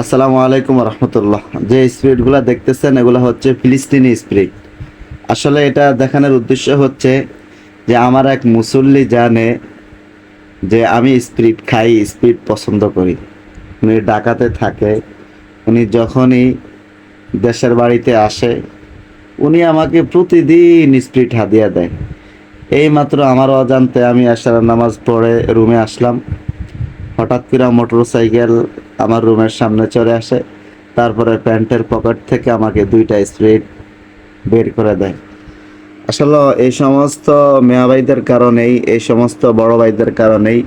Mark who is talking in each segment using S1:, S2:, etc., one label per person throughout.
S1: আসসালামু আলাইকুম রহমতুল্লাহ। যে স্পিরিটগুলো দেখতেছেন, এগুলো হচ্ছে ফিলিস্তিনি স্পিরিট। আসলে এটা দেখানোর উদ্দেশ্য হচ্ছে যে আমার এক মুসল্লি জানে যে আমি স্পিরিট খাই, স্পিরিট পছন্দ করি। উনি ডাকাতে থাকে, উনি যখনই দেশের বাড়িতে আসে, উনি আমাকে প্রতিদিন স্পিরিট হাদিয়া দেয়। এই মাত্র আমার অজান্তে আমি আসার নামাজ পড়ে রুমে আসলাম। হঠাৎ করে মোটর সাইকেল আমার রুমের সামনে চলে আসে। তারপরে প্যান্টের পকেট থেকে আমাকে দুইটা স্প্রিট বের করে দেয়। আসলে এই সমস্ত মেয়া ভাইদের কারণেই, এই সমস্ত বড় ভাইদের কারণেই,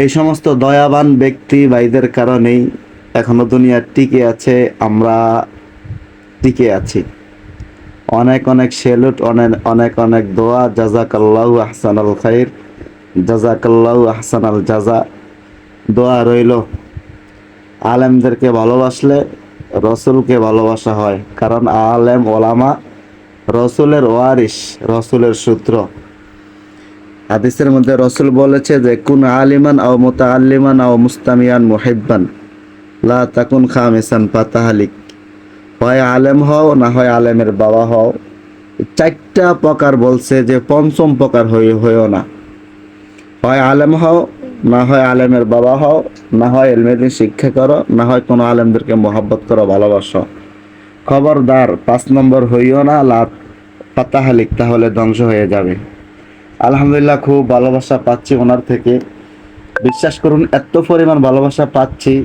S1: এই সমস্ত দয়াবান ব্যক্তি ভাইদের কারণেই এখনও দুনিয়া টিকে আছে, আমরা টিকে আছি। অনেক অনেক সেলুট, অনেক অনেক অনেক দোয়া, জাজাকাল্লাহু আহসানাল খাইর, জাজাকাল্লাহু আহসানাল জাজা। দোয়া রইল। আলেমদেরকে ভালোবাসলে রসুলকে ভালোবাসা হয়, কারণ আলেম ওলামা রসুলের ওয়ারিস রসুলের সূত্র। হাদিসের মধ্যে রসুল বলেছে যে, কুন আলিমান আও মোতা আলিমান আও মুস্তামিয়ান মুহিব্বান, লা তাকুন খামিসান পাতাহালিক হয় আলেম হও, না হয় আলেমের বাবা হও। চারটা প্রকার বলছে যে, পঞ্চম প্রকার হইও না। হয় আলেম হও না হয় আলেমের বাবা হও, না হয় এলমেদিন শিক্ষা করো, না হয় কোনো আলেমদেরকে মোহাব্বত করো, ভালোবাসো। খবরদার, পাঁচ নম্বর হইও না লাভ পাতাহালিক তাহলে ধ্বংস হয়ে যাবে। আলহামদুলিল্লাহ, খুব ভালোবাসা পাচ্ছি ওনার থেকে। বিশ্বাস করুন, এত পরিমাণ ভালোবাসা পাচ্ছি।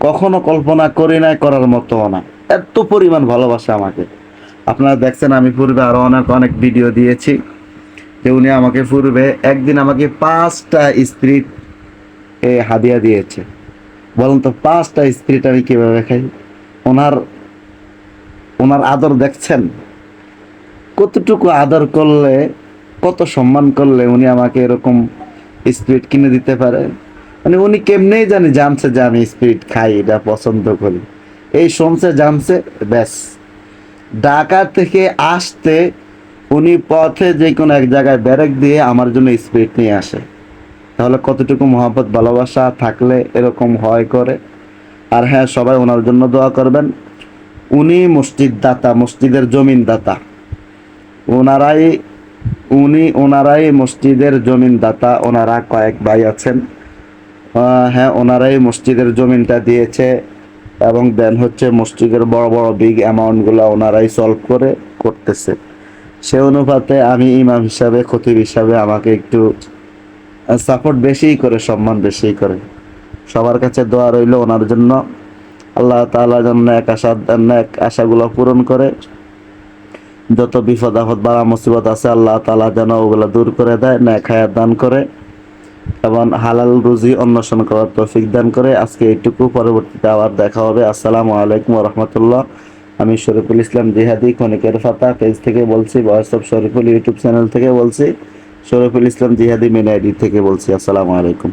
S1: কখনো কল্পনা করি নাই করার মতো না। এত পরিমাণ ভালোবাসা আমাকে। আপনারা দেখছেন আমি পূর্বে আরও অনেক অনেক ভিডিও দিয়েছি। যে উনি আমাকে পূর্বে একদিন আমাকে পাঁচটা স্পিরিট এ হাদিয়া দিয়েছে। বলুন তো পাঁচটা স্পিরিট আমি কীভাবে খাই? ওনার ওনার আদর দেখছেন? কতটুকু আদর করলে, কত সম্মান করলে উনি আমাকে এরকম স্পিরিট কিনে দিতে পারে? মানে উনি কেমনেই জানি জানছে যে আমি স্পিরিট খাই এটা পছন্দ করি। এই শুনছে, জানছে, ব্যাস। ঢাকা থেকে আসতে উনি পথে যে কোনো এক জায়গায় ব্যারেক দিয়ে আমার জন্য স্পিড নিয়ে আসে। তাহলে কতটুকু মহাব্বত, ভালোবাসা থাকলে এরকম হয় করে? আর হ্যাঁ সবাই ওনার জন্য দোয়া করবেন। উনি মসজিদ দাতা মসজিদের জমিন দাতা ওনারাই, উনি ওনারাই মসজিদের জমিন দাতা ওনারা কয়েক ভাই আছেন। হ্যাঁ ওনারাই মসজিদের জমিনটা দিয়েছে এবং দেন হচ্ছে মসজিদের বড় বড় বিগ অ্যামাউন্টগুলো ওনারাই সলভ করে করতেছে। সে অনুপাতে আমি ইমাম হিসাবে, খতিব হিসাবে আমাকে একটু সাপোর্ট বেশিই করে, সম্মান বেশিই করে। সবার কাছে দোয়া রইল ওনার জন্য। আল্লাহ তাআলা যেন এক আশা এক আশাগুলো পূরণ করে। যত বিপদ আপদ, বাড়া মুসিবত আছে, আল্লাহ তাআলা যেন ওগুলো দূর করে দেয়, ন্যাক হায়াত দান করে। এবং হালাল রুজি অন্বেষণ করার তৌফিক দান করে। আজকে এইটুকু, পরবর্তীতে আবার দেখা হবে। আসসালামু আলাইকুম রহমতুল্লাহ। আমি শরীফুল ইসলাম জিহাদি খনিকের ফাতা, পেজ থেকে বলছি voice of Shariful YouTube channel থেকে বলছি, শরীফুল ইসলাম জিহাদি মেন আইডি থেকে বলছি, আসসালামু আলাইকুম।